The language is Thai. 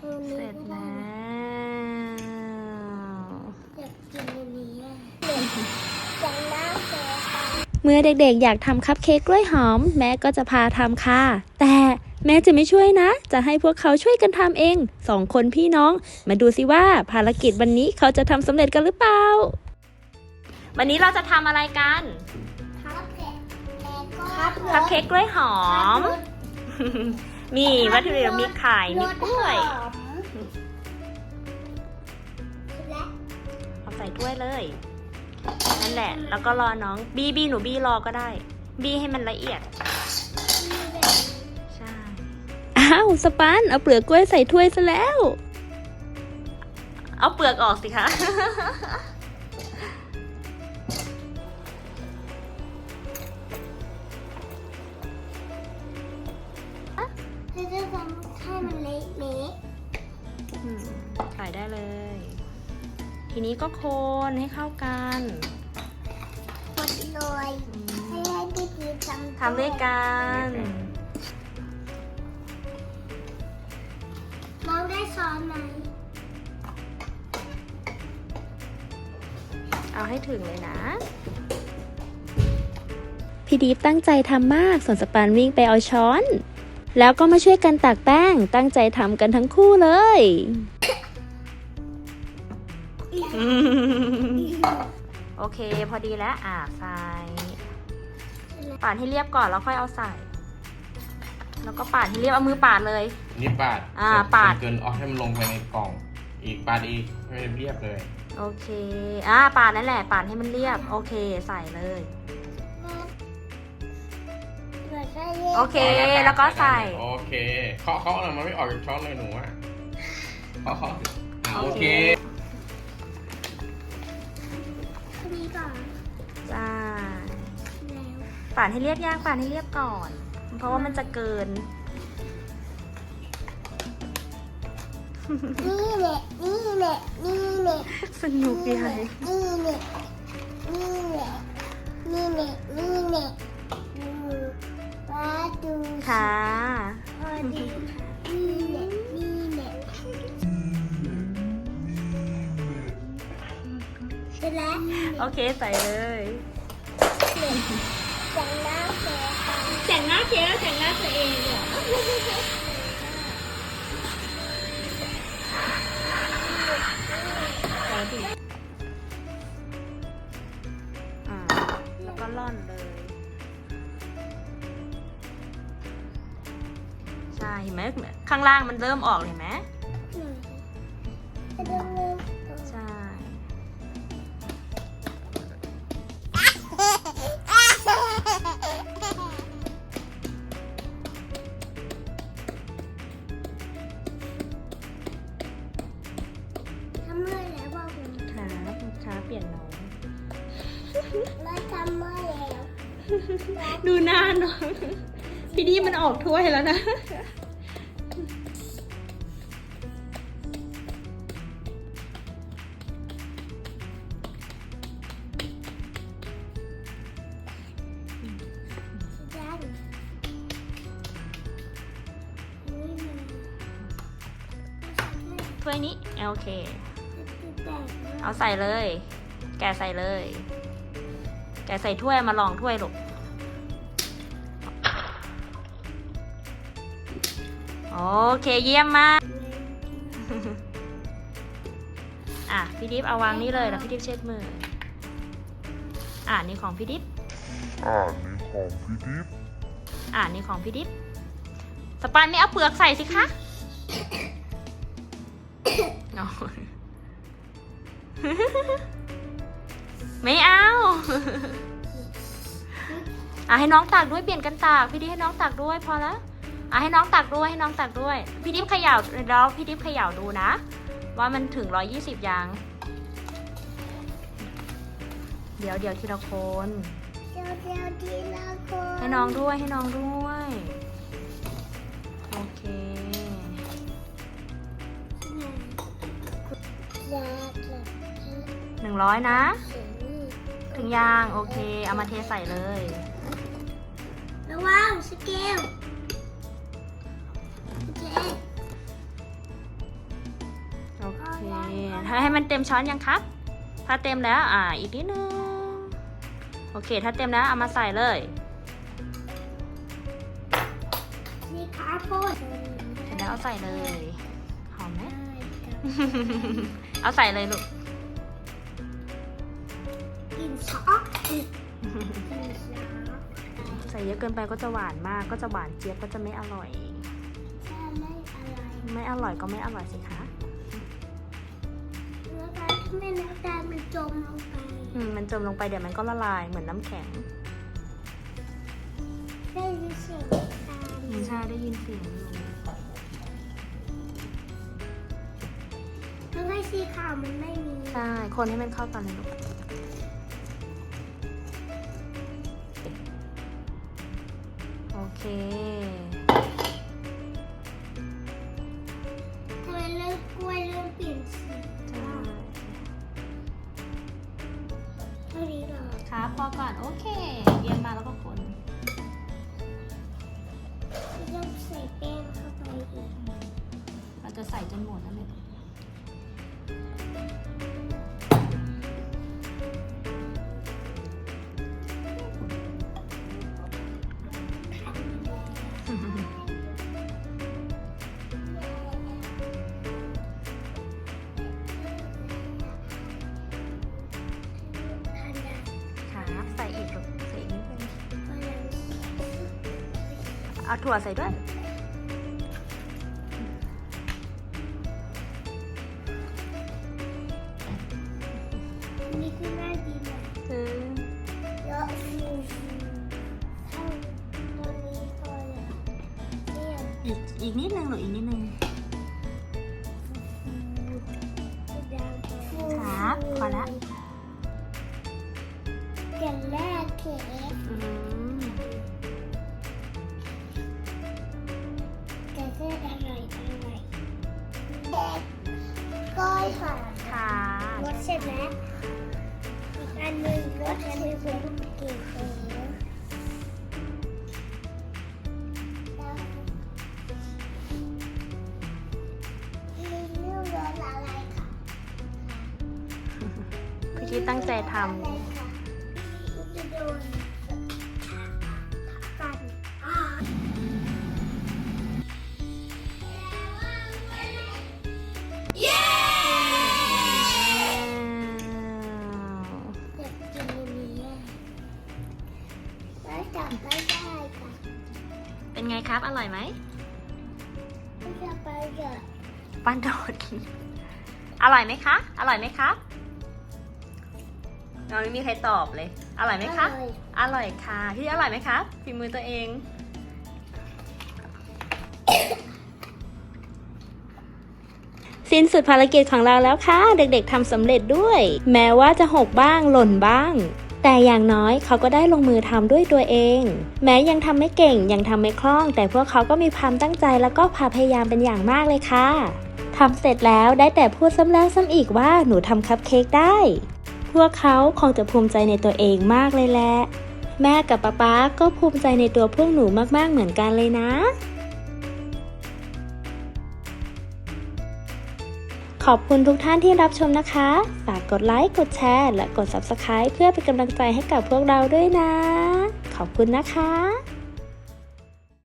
เสร็จแล้วอยากกินอันนี้อะจังน้ำเสือค่ะเมื่อเด็กๆ อยากทำคัพเค้กกล้วยหอม แม่ก็จะพาทำค่ะ แต่แม่จะไม่ช่วยนะ จะให้พวกเขาช่วยกันทำเองสองคนพี่น้อง มาดูสิว่าภารกิจวันนี้เขาจะทำสำเร็จกันหรือเปล่า วันนี้เราจะทำอะไรกันคัพเค้กแล้วก็คัพเค้กกล้วยหอมรสมีวัตถุดิบมีไข่มีกล้วย รสหอม ใส่ถ้วยเลย นั่นแหละ แล้วก็รอน้อง บีบีหนูบีรอก็ได้ บีให้มันละเอียดมีแบบใช่ อ้าวสปันเอาเปลือกกล้วยใส่ถ้วยซะแล้ว เอาเปลือกออกสิคะ นี้ก็โคนให้เข้ากันหมดเลยอืมให้ให้พี่พีทำทำด้วยกันน้องได้ซ้อนไหมเอาให้ถึงเลยนะพี่ดีฟตั้งใจทำมาก ส่วนสปันวิ่งไปเอาช้อน แล้วก็มาช่วยกันตักแป้ง ตั้งใจทำกันทั้งคู่เลย โอเค พอดีแล้วอ่าใส่ปาดให้เรียบก่อนแล้วค่อยเอาใส่ แล้วก็ปาดให้เรียบเอามือปาดเลย นี่ปาดอ่าเสร็จปาด เกินออกให้มันลงไปในกล่อง อีกปาดอีกให้มันเรียบเลย โอเคอ่าปาดนั่นแหละปาดให้มันเรียบ โอเคใส่เลยเหมือนใส่เยโอเคแล้วก็ใส่ โอเคเคาะเคาะหน่อยมันไม่ออกจากช้อนเลยหนูอะเคาะเคาะอะโอเค ก่อนจ้าแล้วปาดให้เรียบย่างปาดให้เรียบก่อน เพราะว่ามันจะเกิน นี่แหละนี่แหละนี่แหละสนุกดีค่ะนี่แหละนี่แหละนี่แหละนี่แหละดูว่าดูค่ะ พอดีนี่ แล้วโอเคใส่เลยจังน้ำเสือค่ะแต่งหน้าเค้กแต่งหน้าตัวเองเหรออ่าแล้วก็ล่อนเลย ใช่เห็นไหมข้างล่างมันเริ่มออกเห็นไหมอืม มาทำเมื่อยแล้วดูหน้าน้องพี่ดีมันออกถ้วยแล้วนะยันนี่มันถ้วยนี้โอเคแตกนะ เอาใส่เลย แกะใส่เลย แกะใส่ถ้วยมาลองถ้วยลูกโอเคเยี่ยมมาก อะพี่ดิฟเอาวางนี่เลยแล้วพี่ดิฟเช็ดมือ อ่านี่ของพี่ดิฟอ่านี่ของพี่ดิฟอ่านี่ของพี่ดิฟสปันไม่เอาเปลือกใส่สิคะเอาไม่เอา อะให้น้องตักด้วยเปลี่ยนกันตักพี่ดิฟให้น้องตักด้วยพอแล้วอะให้น้องตักด้วยให้น้องตักด้วย พี่ดิฟเขย่าแล้วพี่ดิฟเขย่าดูนะ ว่ามันถึงร้อยี่สิบยังเดี๋ยวเดี๋ยวทีละคนเจ้าเจ้าทีละคนให้น้องด้วยให้น้องด้วยโอเคอยากจะหนึ่งร้อยนะเห็นถึงยางโอเคเอามาเทใส่เลย ระวังสเกลโอเคเคถ้าให้มันเต็มช้อนยังครับ ถ้าเต็มแล้วอ่าอีกนิดนึง โอเค ถ้าเต็มแล้วเอามาใส่เลย นี่ครับพ่อเสร็จแล้วเอาใส่เลย หอมไหมได้ครับเอาใส่เลยลูกกินช็อกกินช็อก ใส่เยอะเกินไปก็จะหวานมากก็จะหวานเจี๊ยบก็จะไม่อร่อยถ้าไม่อะไรไม่อร่อยก็ไม่อร่อยสิคะเนื้อปลาที่แม่น้ำตาลมันจมลงไปอืมมันจมลงไปเดี๋ยวมันก็ละลายเหมือนน้ำแข็งได้ยินเสียงตาลอืมใช่ได้ยินเสียงอยู่แล้วไอ้สีขาวมันไม่มี ใช่คนให้มันเข้ากันเลยลูก โเอาถั่วใส่ด้วย นี่คือน่าดีนะเออเยอะอยู่เท่าตัวนี้พอแล้วเนี่ยอีกอีกนิดนึงหรืออีกนิดนึง ครับพอละ ก้อยค่ะค่ะรสเสร็จแล้วอีกอันหนึ่งรสอันหนึ่งเป็นเก๋ๆมีเรื่องรสอะไรค่ะพี่คิดตั้งใจทอ เป็นไงครับ อร่อยไหมไม่จะไปเถอะปั้นโดด อร่อยไหมคะ อร่อยไหมครับเราไม่มีใครตอบเลย อร่อยไหมคะ อร่อยอร่อยค่ะพี่อร่อยไหมครับฝีมือตัวเอง สิ้นสุดภารกิจของเราแล้วค่ะ เด็กๆทำสำเร็จด้วย แม้ว่าจะหกบ้างหล่นบ้าง แต่อย่างน้อยเขาก็ได้ลงมือทำด้วยตัวเอง แม้ยังทำไม่เก่งยังทำไม่คล่อง แต่พวกเขาก็มีความตั้งใจแล้วก็พยายามเป็นอย่างมากเลยค่ะทำเสร็จแล้วได้แต่พูดซ้ำแล้วซ้ำอีกว่าหนูทำคัพเค้กได้ พวกเขาคงจะภูมิใจในตัวเองมากเลยแหละแม่กับป๊าป๊าก็ภูมิใจในตัวพวกหนูมากๆเหมือนกันเลยนะ อบคุณทุกท่านที่รับชมนะคะ ฝากกดไลค์ กดแชร์ และกด Subscribe เพื่อเป็นกำลังใจให้กับพวกเราด้วยนะ ขอบคุณนะคะ